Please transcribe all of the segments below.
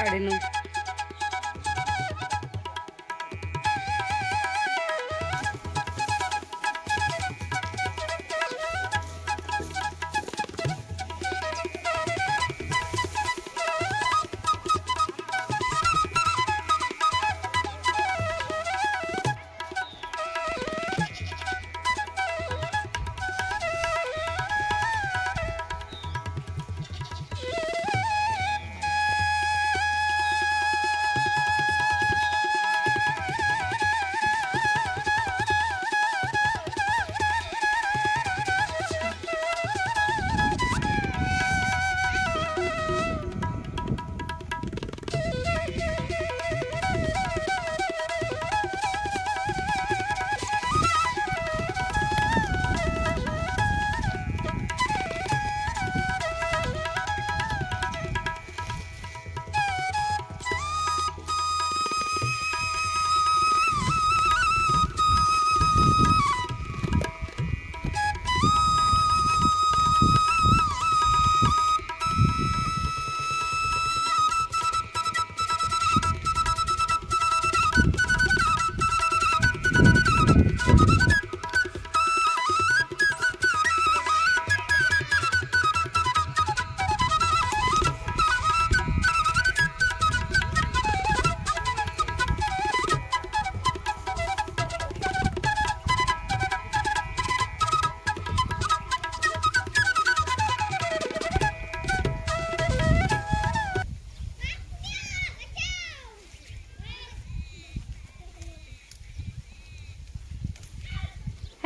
ಆಡಿನು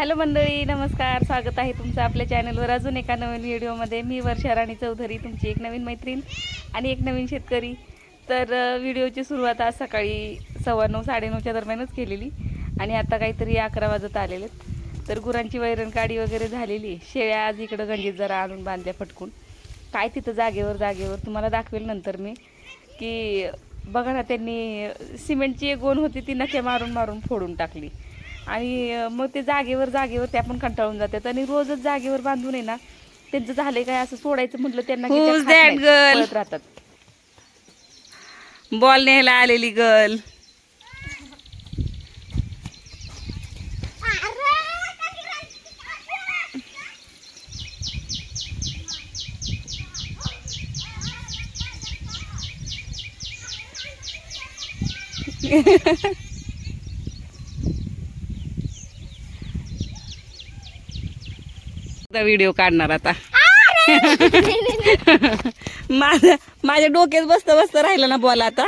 hello मंडळी नमस्कार. स्वागत आहे तुमचं आपल्या चॅनलवर. अजून एका नवीन व्हिडिओमध्ये मी वर्षा राणी चौधरी तुमची एक नवीन मैत्रीण आणि एक नवीन शेतकरी. तर व्हिडिओची सुरुवात आज सकाळी सव्वा नऊ साडेनऊच्या दरम्यानच केलेली आणि आता काहीतरी अकरा वाजत आलेले तर गुरांची वैरण काढी वगैरे झालेली शेळ्या आज इकडं गंजीत जरा आणून बांधल्या फटकून. काय तिथं जागेवर जागेवर? तुम्हाला दाखवेल नंतर मी. की बघा ना त्यांनी सिमेंटची एक गोण होती ती नखे मारून मारून फोडून टाकली. आणि मग ते जागेवर जागेवर त्या पण कंटाळून जातात. आणि रोजच जागेवर बांधून आहे ना त्यांचं झालंय काय असं सोडायचं म्हटलं त्यांना की त्या खात? पळत राहतात. बॉल न्यायला आलेली गर्ल व्हिडिओ काढणार आता. माझ्या माझ्या डोक्यात बसता बसता राहिलं ना बोला आता.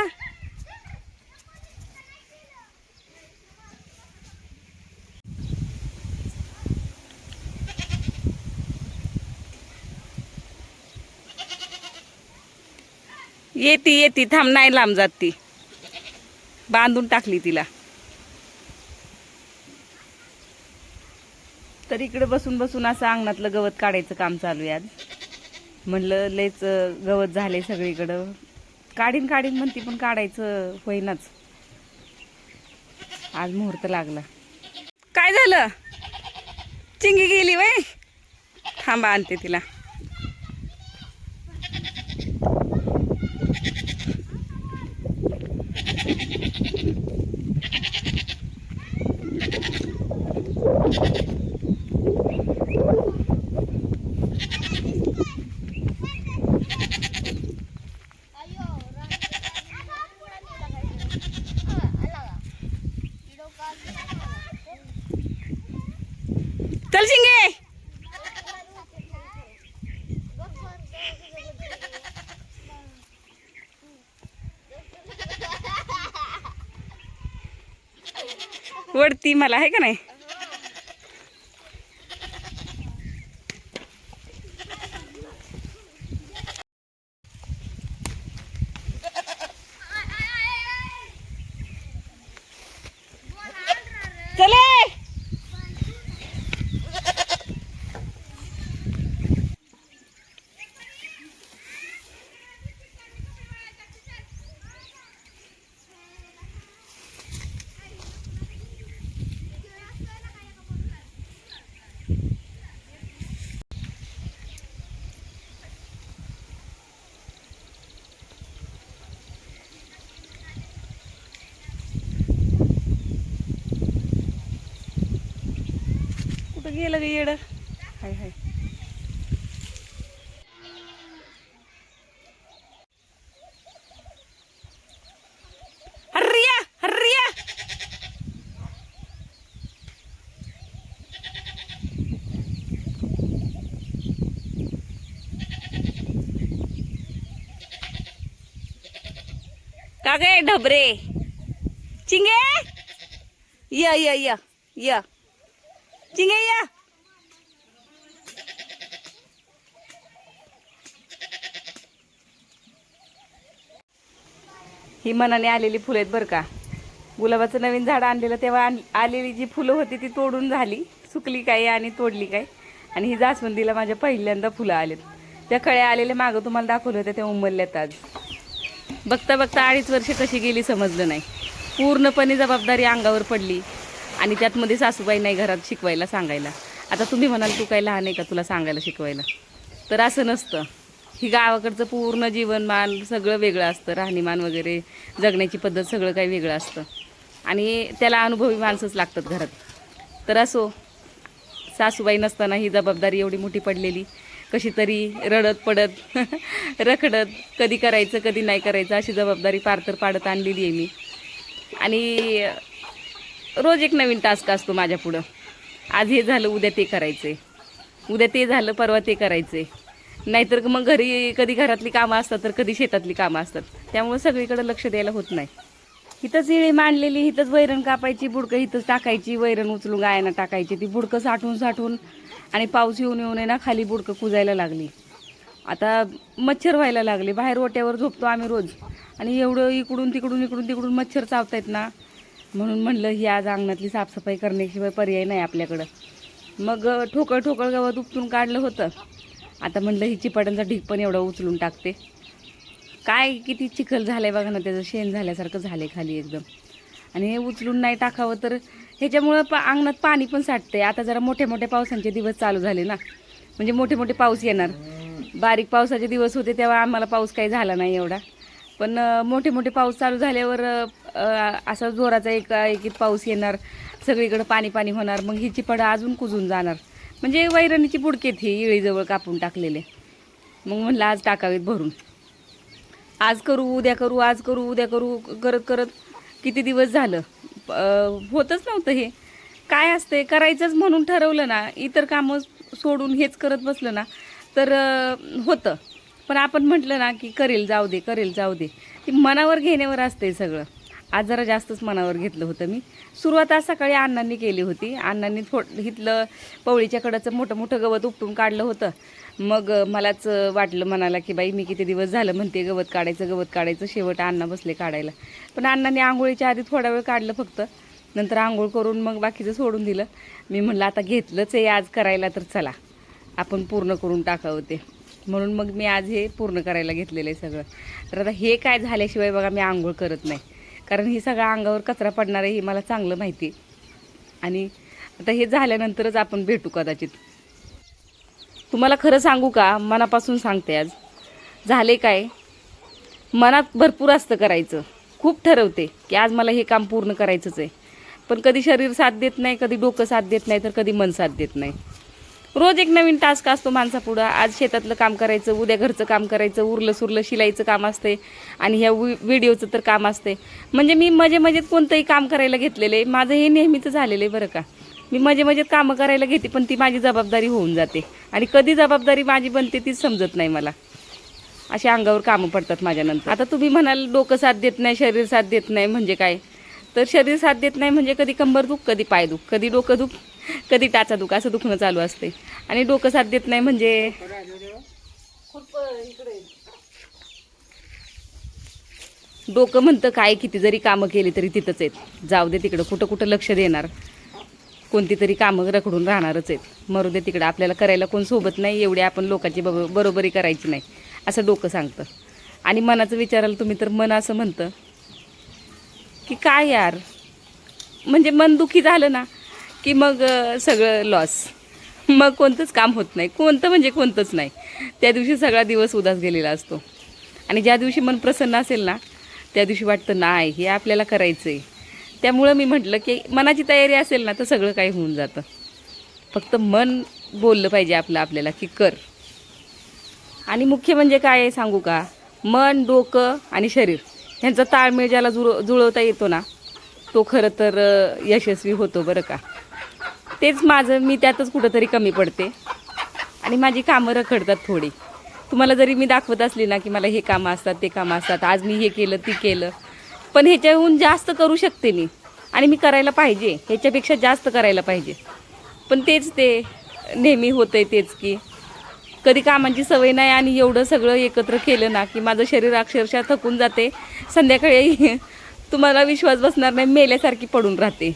येती येती थांब नाही लांब जात ती. बांधून टाकली तिला. तर इकडे बसून बसून असं अंगणातलं गवत काढायचं काम चालू आहे आज. म्हणलं लयच गवत झाले सगळीकडं. काढीन काढीन म्हणती पण काढायचं होईनाच. आज मुहूर्त लागला. काय झालं? चिंगी गेली वय? थांबा आणते तिला चल शिंगे वडती मला आहे का नाही? गेलं ग येडं. हाय हाय. हर्रिया हर्रिया. का गे ढबरे. चिंगे. या या या या. चिंगे या ही मनाने आलेली फुलं आहेत बरं का. गुलाबाचं नवीन झाड आणलेलं तेव्हा आलेली जी फुलं होती ती तोडून झाली. सुकली काय आणि तोडली काय. आणि ही जास्वंदीला माझ्या पहिल्यांदा फुलं आलेत. त्या कळ्या आलेल्या मागं तुम्हाला दाखवलं होतं त्या उमरल्यात आज. बघता बघता अडीच वर्ष कशी गेली समजलं नाही. पूर्णपणे जबाबदारी अंगावर पडली. आणि त्यातमध्ये सासूबाई नाही घरात शिकवायला सांगायला. आता तुम्ही म्हणाल तू काय लहान आहे का तुला सांगायला शिकवायला? तर असं नसतं. ही गावाकडचं पूर्ण जीवनमान सगळं वेगळं असतं. राहणीमान वगैरे जगण्याची पद्धत सगळं काही वेगळं असतं. आणि त्याला अनुभवी माणसंच लागतात घरात. तर असो सासूबाई नसताना ही जबाबदारी एवढी मोठी पडलेली. कशी तरी रडत पडत रखडत कधी करायचं कधी नाही करायचं अशी जबाबदारी पार तर पाडत आणलेली आहे मी. आणि रोज एक नवीन टास्क असतो माझ्या पुढं. आज हे झालं उद्या ते करायचे उद्या ते झालं परवा ते करायचे नाहीतर मग घरी कधी घरातली कामं असतात तर कधी शेतातली कामं असतात. त्यामुळे सगळीकडे लक्ष द्यायला होत नाही. इथंच इळी मांडलेली इथंच वैरण कापायची बुडकं इथंच टाकायची वैरण उचलून गायांना टाकायची ती बुडकं साठवून साठवून आणि पाऊस येऊन येऊन ना खाली बुडकं कुजायला लागली. आता मच्छर व्हायला लागले बाहेर ओट्यावर झोपतो आम्ही रोज. आणि एवढं इकडून तिकडून इकडून तिकडून मच्छर चावतायत ना म्हणून म्हणलं ही आज अंगणातली साफसफाई करण्याशिवाय पर्याय नाही आपल्याकडं. मग ठोकळ ठोकळ गवत उपटून काढलं होतं. आता म्हणलं ही चिपाट्यांचा ढीक पण एवढा उचलून टाकते. काय किती चिखल झालं आहे बघा ना त्याचं शेण झाल्यासारखं झालं आहे खाली एकदम. आणि हे उचलून नाही टाकावं तर ह्याच्यामुळं पा अंगणात पाणी पण साठते आता जरा मोठ्या मोठ्या पावसांचे दिवस चालू झाले ना. म्हणजे मोठे मोठे पाऊस येणार. बारीक पावसाचे दिवस होते तेव्हा आम्हाला पाऊस काही झाला नाही एवढा. पण मोठे मोठे पाऊस चालू झाल्यावर असा जोराचा एक एकीत पाऊस येणार सगळीकडं पाणी पाणी होणार मग ही चिपडं अजून कुजून जाणार. म्हणजे वैरणीची बुडकेत ही इळीजवळ कापून टाकलेले. मग म्हणलं आज टाकावेत भरून. आज करू उद्या करू आज करू उद्या करू करत करत किती दिवस झालं? होतच नव्हतं हे. काय असते करायचंच म्हणून ठरवलं ना इतर कामं सोडून हेच करत बसलं ना तर होतं. पण आपण म्हटलं ना की करेल जाऊ दे करेल जाऊ दे. ती मनावर घेण्यावर असते सगळं. आज जरा जास्तच मनावर घेतलं होतं मी. सुरुवात आज सकाळी अण्णांनी केली होती. अण्णांनी थो इथलं पवळीच्याकडचं मोठं मोठं गवत उपटून काढलं होतं. मग मलाच वाटलं मनाला की बाई मी किती दिवस झालं म्हणते गवत काढायचं गवत काढायचं शेवट अण्णा बसले काढायला. पण अण्णांनी आंघोळीच्या आधी थोडा वेळ काढलं फक्त. नंतर आंघोळ करून मग बाकीचं सोडून दिलं. मी म्हणलं आता घेतलंच आहे आज करायला तर चला. आपण पूर्ण करून टाकावं ते. म्हणून मग मी आज हे पूर्ण करायला घेतलेलं आहे सगळं. तर आता हे काय झाल्याशिवाय बघा मी आंघोळ करत नाही. कारण ही सगळ्या अंगावर कचरा पडणार आहे हे मला चांगलं माहिती आहे. आणि आता हे झाल्यानंतरच आपण भेटू कदाचित. तुम्हाला खरं सांगू का? मनापासून सांगते आज. झाले काय? मनात भरपूर असतं करायचं. खूप ठरवते की आज मला हे काम पूर्ण करायचंच आहे. पण कधी शरीर साथ देत नाही कधी डोकं साथ देत नाही तर कधी मन साथ देत नाही. रोज एक नवीन टास्क असतो माणसापुढं. आज शेतातलं काम करायचं उद्या घरचं काम करायचं उरलं सुरलं शिलाईचं काम असते आणि ह्या व्हिडिओचं तर काम असते. म्हणजे मी मजे मजेत कोणतंही काम करायला घेतलेलं आहे माझं हे नेहमीचं झालेलं आहे बरं का. मी मजे मजेत कामं करायला घेते पण ती माझी जबाबदारी होऊन जाते. आणि कधी जबाबदारी माझी बनते तीच समजत नाही मला. अशी अंगावर कामं पडतात माझ्यानंतर. आता तुम्ही म्हणाल डोकं साथ देत नाही शरीर साथ देत नाही म्हणजे काय? तर शरीर साथ देत नाही म्हणजे कधी कंबर दुख कधी पाय दुख कधी डोकं दुख कधी टाचा दुखा असं दुखणं चालू असते आणि डोकं साथ देत नाही म्हणजे डोकं म्हणतं काय किती जरी कामं केली तरी तिथंच आहेत. जाऊ दे तिकडं कुठं कुठं लक्ष देणार. कोणती तरी कामं रखडून राहणारच आहेत. मरू दे तिकडं आपल्याला करायला कोण सोबत नाही एवढी आपण लोकांची बब बरोबरी करायची नाही असं डोकं सांगतं. आणि मनाचं विचाराल तुम्ही तर मन असं म्हणतं की काय यार? म्हणजे मन दुखी झालं ना की मग सगळं लॉस मग कोणतंच काम होत नाही. कोणतं म्हणजे कोणतंच नाही. त्या दिवशी सगळा दिवस उदास गेलेला असतो. आणि ज्या दिवशी मन प्रसन्न असेल ना त्या दिवशी वाटतं नाही हे आपल्याला करायचं आहे त्यामुळं मी म्हटलं की मनाची तयारी असेल ना तर सगळं काही होऊन जातं. फक्त मन बोललं पाहिजे आपलं आपल्याला की कर. आणि मुख्य म्हणजे काय आहे सांगू का? मन डोकं आणि शरीर ह्यांचा ताळमेळ ज्याला जुळ जुळवता येतो ना तो खरं तर यशस्वी होतो बरं का. तेच माझं मी त्यातच कुठंतरी कमी पडते. आणि माझी कामं रखडतात थोडी. तुम्हाला जरी मी दाखवत असली ना की मला हे कामं असतात ते कामं असतात आज मी हे केलं ती केलं पण ह्याच्याहून जास्त करू शकते मी. आणि मी करायला पाहिजे ह्याच्यापेक्षा जास्त करायला पाहिजे. पण तेच ते नेहमी होतंय तेच की कधी कामांची सवय नाही आणि एवढं सगळं एकत्र केलं ना की माझं शरीर अक्षरशः थकून जाते. संध्याकाळी तुम्हाला विश्वास बसणार नाही मेल्यासारखी पडून राहते.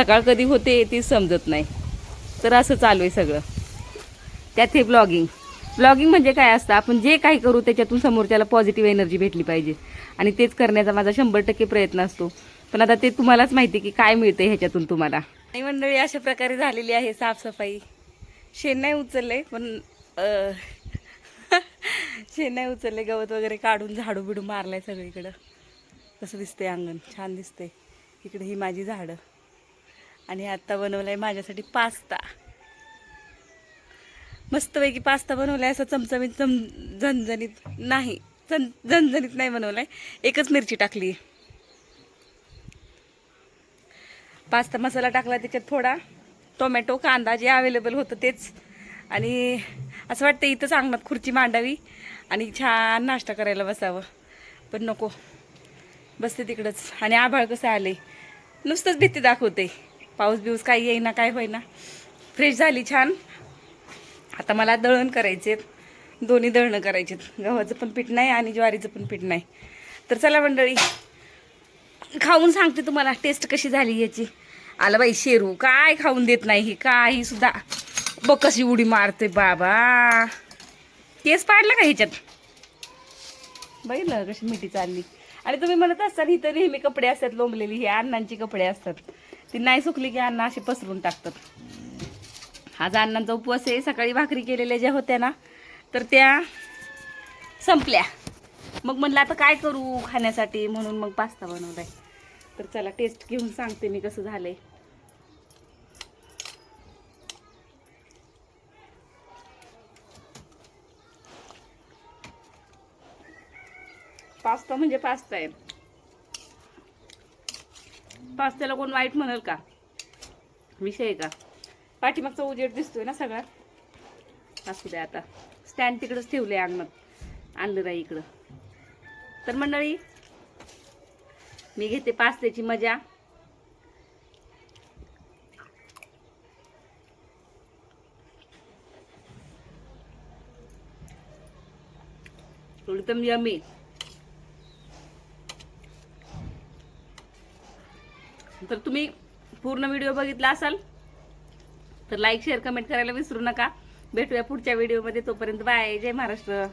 सकाळ कधी होते ती समजत नाही. तर असं चालू आहे सगळं. त्यात हे ब्लॉगिंग ब्लॉगिंग म्हणजे काय असतं? आपण जे काही करू त्याच्यातून समोरच्याला पॉझिटिव्ह एनर्जी भेटली पाहिजे. आणि तेच करण्याचा माझा शंभर टक्के प्रयत्न असतो. पण आता ते तुम्हालाच माहिती की काय मिळते ह्याच्यातून तुम्हाला. आणि मंडळी अशा प्रकारे झालेली आहे साफसफाई. शेण नाही उचलले पण शेण नाही उचलले गवत वगैरे काढून झाडू बिडू मारलाय सगळीकडं. कसं दिसतंय अंगण? छान दिसतंय. इकडे ही माझी झाडं. आणि आत्ता बनवला आहे माझ्यासाठी पास्ता. मस्तपैकी पास्ता बनवला आहे असं चमचमीत चम झणझणीत नाही झण झणझणीत नाही बनवलाय. एकच मिरची टाकली. पास्ता मसाला टाकला त्याच्यात थोडा. टोमॅटो कांदा जे अवेलेबल होतं तेच. आणि असं वाटतं इथंच अंगणात खुर्ची मांडावी आणि छान नाश्ता करायला बसावं. पण नको. बसते तिकडंच. आणि आभाळ कसं आले नुसतंच भीती दाखवते. पाऊस बिऊस काही येईना काय होईना. फ्रेश झाली छान. आता मला दळण करायचे दोन्ही दळणं करायचे गव्हाचं पण पीठ नाही आणि ज्वारीचं पण पीठ नाही. तर चला मंडळी खाऊन सांगते तुम्हाला टेस्ट कशी झाली याची. आला बाई शेरू. काय खाऊन देत नाही ही? काही सुद्धा. बघ कशी उडी मारते बाबा. केस पाडलं का ह्याच्यात? बघितलं कशी मिठी चालली. आणि तुम्ही म्हणत असाल इथं नेहमी कपडे असतात लोंबलेली. ही अण्णांची कपडे असतात. ती नाही सुकली की अन्न अशी पसरून टाकतात. आज अण्णांचा उपवास आहे सकाळी भाकरी केलेल्या ज्या होत्या ना तर त्या संपल्या. मग म्हणलं आता काय करू खाण्यासाठी? म्हणून मग पास्ता बनवलाय. तर चला टेस्ट घेऊन सांगते मी कसं झालंय. पास्ता म्हणजे पास्ता आहे. पास्त्याला कोण वाईट म्हणाल का? विषय आहे का? पाठीमागचा उजेड दिसतोय ना सगळा. असू द्या आता. स्टँड तिकडंच ठेवले अंगणात. आणलं नाही इकडं. तर मंडळी मी घेते पास्त्याची मजा. एकदम यमी तर तुम्ही पूर्ण व्हिडिओ बघितला असाल तर लाईक शेअर कमेंट करायला विसरू नका. भेटूया पुढच्या व्हिडिओमध्ये. तोपर्यंत बाय जय महाराष्ट्र.